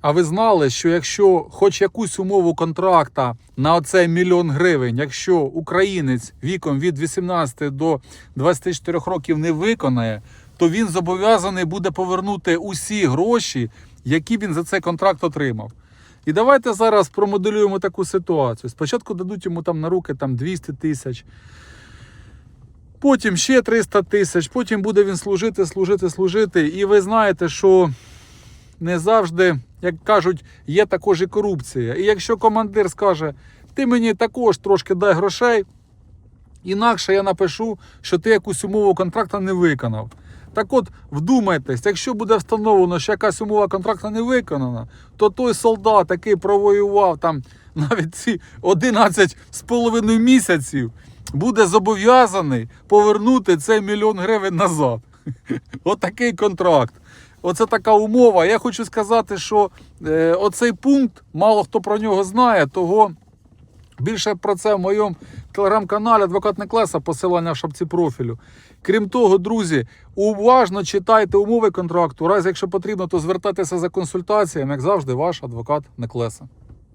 А ви знали, що якщо хоч якусь умову контракта на оцей мільйон гривень, якщо українець віком від 18 до 24 років не виконає, то він зобов'язаний буде повернути усі гроші, які він за цей контракт отримав. І давайте зараз промоделюємо таку ситуацію. Спочатку дадуть йому там на руки там 200 тисяч, потім ще 300 тисяч, потім буде він служити, служити, служити. І ви знаєте, що не завжди, як кажуть, є також і корупція. І якщо командир скаже, ти мені також трошки дай грошей, інакше я напишу, що ти якусь умову контракту не виконав. Так от, вдумайтесь, якщо буде встановлено, що якась умова контракту не виконана, то той солдат, який провоював там навіть ці 11 з половиною місяців, буде зобов'язаний повернути цей мільйон гривень назад. Отакий контракт. Оце така умова. Я хочу сказати, що е, оцей пункт, мало хто про нього знає, того більше про це в моєму телеграм-каналі Адвокат Неклеса, посилання в шапці профілю. Крім того, друзі, уважно читайте умови контракту. Раз, якщо потрібно, то звертайтеся за консультаціями, як завжди, ваш адвокат Неклеса.